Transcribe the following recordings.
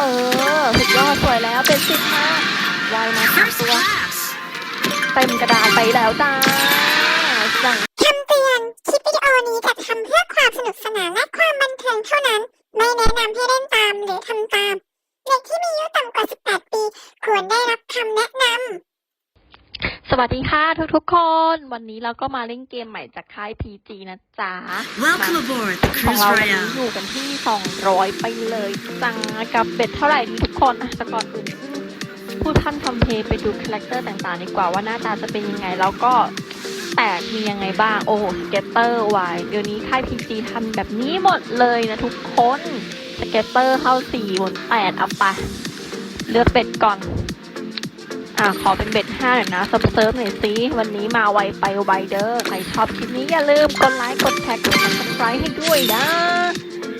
เออสุดยอดสวยแล้วเป็นสิบมากวายมาสาม First ตัว class. เต็มกระดานไปแล้วจ้าสั่งคำเตือน คลิปวิดีโอนี้จัดทำเพื่อความสนุกสนานและความบันเทิงเท่านั้น ไม่แนะนำให้เล่นตามหรือทำตาม เด็กที่มีอายุต่ำกว่า 18 ปี ควรได้รับคำแนะนำ สวัสดีค่ะทุกๆคน วันนี้เราก็มาเล่นเกมใหม่จากค่าย PG นะจ๊ะ Welcome aboard the ของ Cruise เราวันนี้ Royale. อยู่กันที่ 200 ไปเลยจังกับเบ็ดเท่าไหร่ดีทุกคนอะแต่ก่อนอื่นพูดท่านทำเพลงไปดูคาแรคเตอร์ต่างๆ ดีกว่าว่าหน้าตาจะเป็นยังไง แล้วก็แตกมียังไงบ้าง โอ้โหสเก็ตเตอร์วายเดี๋ยวนี้ค่าย PG ทำแบบนี้หมดเลยนะทุกคนสเก็ตเตอร์เข้า4บน8เอาไปเลือกเบ็ดก่อน อ่าขอเป็นเบ็ดห้าหน่อยนะซับเซิร์ฟหน่อยสิวันนี้มาไวไปไวเด้อใครชอบคลิปนี้อย่าลืมกดไลค์กดแท็กกดซับสไครต์ให้ด้วยนะ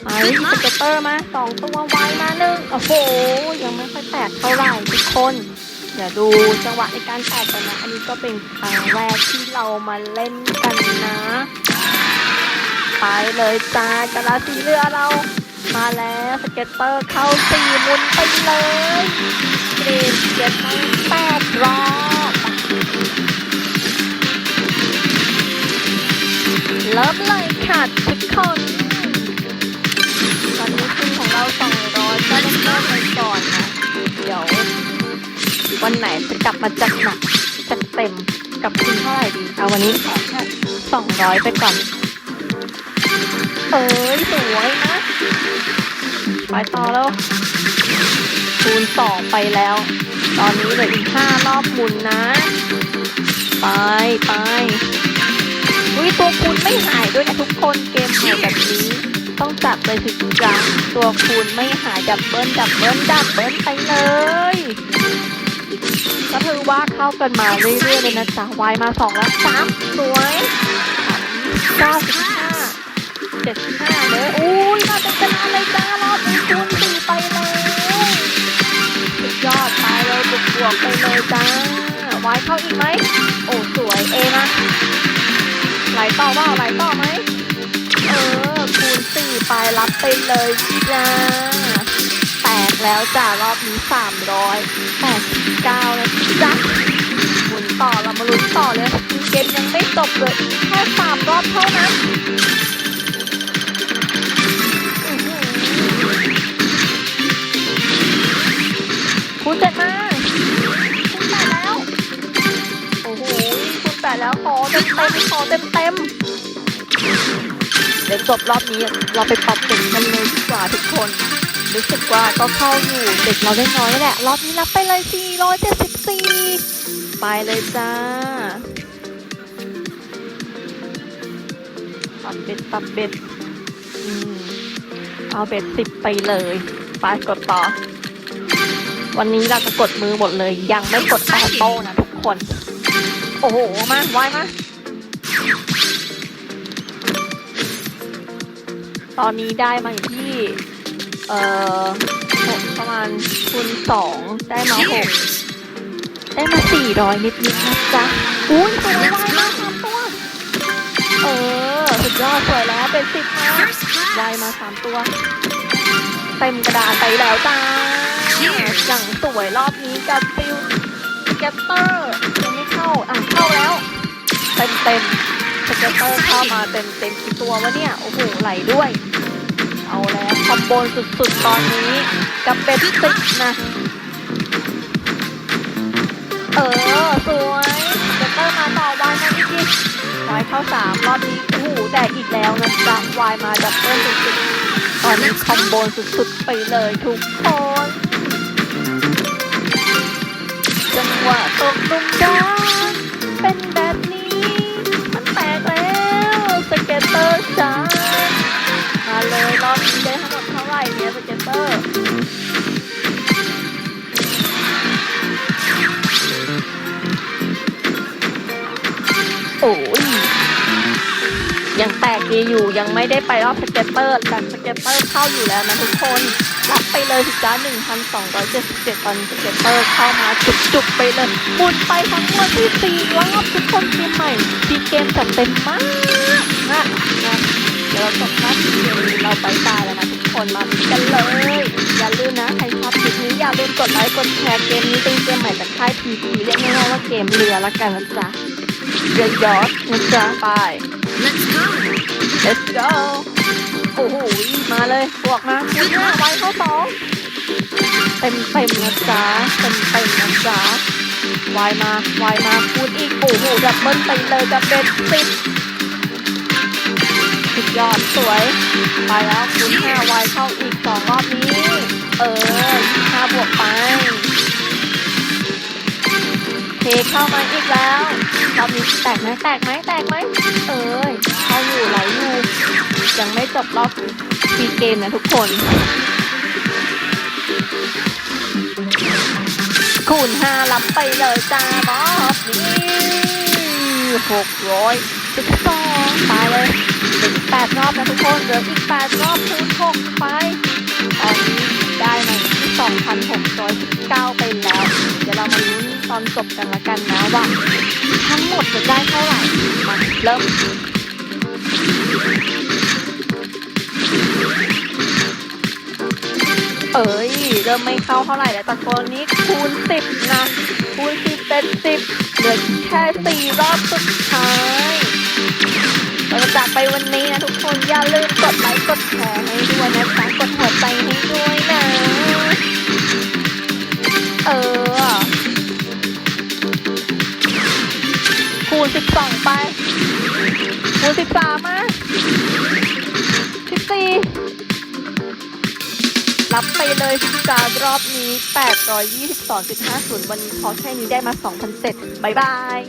ไปสเก็ตเตอร์มาสองตัวไวมาหนึ่งโอ้โห ยังไม่ค่อยแตกเท่าไหร่ทุกคนเดี๋ยวดูจังหวะในการแตกกันนะ อันนี้ก็เป็นครั้งแรกที่เรามาเล่นกันนะ ไปเลยจ้ากระลาสีเรือเรา มาแล้วสเก็ตเตอร์เข้าสี่มุนไปเลยเกรดเก็ตตั้งแรอบเริ่มเลยค่ะทุกคนตอนนี้คืนของเราสองร้อยก็เริ่มไปก่อนนะ เดี๋ยว วันไหนจะกลับมาจัดหนักจัดเต็มกับคุณเท่าไหร่ดีเอาวันนี้ขอแค่สองร้อยไปก่อน เอ้ยสวยนะไปต่อแล้วคูณสองไปแล้ว ตอนนี้เหลืออีกห้ารอบหมุนนะ ไปไปอุ้ยตัวคูณไม่หายด้วยนะทุกคนเกมใหม่แบบนี้ต้องจับเลยสิจ้าตัวคูณไม่หายดับเบิลดับเบิลดับเบิลไปเลยก็ถือว่าเข้ากันมาเรื่อยๆเลยนะจ๊ะวายมาสองแล้วสามสวยเก้าสิบห้าเจ็ดสิบห้าเลยอุ้ยมาเป็นชนะเลยจ้ารอบนี้คูณสี่ไปเลย เลยบวกไปเลยจ้าวายเข้าอีกไหม โอ้ สวยเอนะไหลต่อว่าไหลต่อไหม เออ คูณสี่ไปรับไปเลยจ้าแตกแล้วจ้ารอบนี้สามร้อยแปดสิบเก้าแล้วจ้ะหมุนต่อเรามาลุ้นต่อเลย เกมยังไม่จบเลยอีกแค่สามรอบเท่านั้นคูณเจ็ดมา แล้วขอเต็มเต็มขอเต็มเต็มเดี๋ยวจบรอบนี้เราไปปรับเด็กกันเลยดีกว่าทุกคน รู้สึกว่าก็เข้าอยู่เด็กเราได้น้อยแหละ รอบนี้รับไปเลย 474 ไปเลยจ้าปรับเบ็ดปรับเบ็ดอืมเอาเบ็ดสิบไปเลยไปกดต่อ วันนี้เราจะกดมือหมดเลย ยังไม่กดออโต้นะทุกคน โอ้โห มาไวมาตอนนี้ได้มาอยู่ที่ เอ่อหกประมาณคูณสองได้มาหกได้มาสี่ร้อยนิดๆนะจ๊ะ อุ้ยสวยมากสามตัว เออ สุดยอดสวยแล้วเป็นสิบมาก First ไว class. มาสามตัว เต็มกระดานไปแล้วจ้าอย่างสวยรอบนี้กับฟิลเกตเตอร์ เต็มเต็มๆสเก็ตเตอร์เข้ามาเต็มเต็มกี่ตัววะเนี่ย โอ้โห ไหลด้วย เอาแล้วคอมโบสุดๆ ตอนนี้กับเป็ดสิบนะ เออ สวยสเก็ตเตอร์มาต่อวายมาอีกทีวายเข้าสามรอบนี้ โอ้โห แต่อีกแล้วนะจ๊ะวายมาดับเบิลสุดๆ ตอนนี้คอมโบสุดๆ ไปเลยทุกคน ตอร์โอ้ยยังแตกดีอยู่ยังไม่ได้ไปรอบสเก็ตเตอร์แต่สเก็ตเตอร์เข้าอยู่แล้วนะทุกคนรับไปเลยสิจ้า1,277ตอนนี้สเก็ตเตอร์เข้ามาจุกๆไปเลยหมุนไปทั้งหมดที่สี่รอบทุกคนเกมใหม่ดีเกมจัดเต็มมากนะนะเดี๋ยวเราจบน้าที่เดียวเราไปตายแล้วนะทุกคนมาลุ้นกัน กดไลค์กดแชร์เกมนี้เป็นเกมใหม่จากค่ายพีพีเรียกง่ายๆว่าเกมเรือละกันนะจ๊ะเรือยอชต์นะจ๊ะไป Let's go. let's go โอ้โหมาเลยบวกมาคูณห้าไว้เข้าสองเต็มเต็มๆนะจ๊ะเต็มเต็มๆนะจ๊ะวายมาวายมาคูณอีกโอ้โหดับเบิลไปเลยจะเป็นสิบสุดยอดสวย ไปแล้วคูณห้าวายเข้าอีกสองรอบนี้ เออยี่ห้าบวกไปเทเข้ามาอีกแล้วเรอบนี้แตกไหมแตกไหมแตกไหมเอ้ยเข้าอยู่ไหลอยู่ยังไม่จบรอบซีเกมนะทุกคน คูณห้ารับไปเลยจ้าบอสนี่หกร้อยสิบสองไปเลยเหลืออีกแปดรอบนะทุกคนเหลืออีกแปดรอบคูณหกไปตอนนี้ ได้มาอยู่ที่สองพันหกร้อยสิบเก้าไปแล้ว เดี๋ยวเรามาลุ้นตอนจบกันละกันนะว่า ทั้งหมดจะได้เท่าไหร่มาเริ่มเอ้ย เริ่มไม่เข้าเท่าไหร่แล้วตะโกนนี้คูณสิบนะ คูณสิบเป็นสิบเหลือแค่สี่รอบสุดท้ายเราจะจากไปวันนี้นะทุกคน อย่าลืมกดไลค์กดแชร์ให้ด้วยนะจ๊ะ ส่องไปคูสิบสามมาสิบสี่รับไปเลยการรอบนี้ 822.50 วันนี้พอแค่นี้ได้มา2,007บายบาย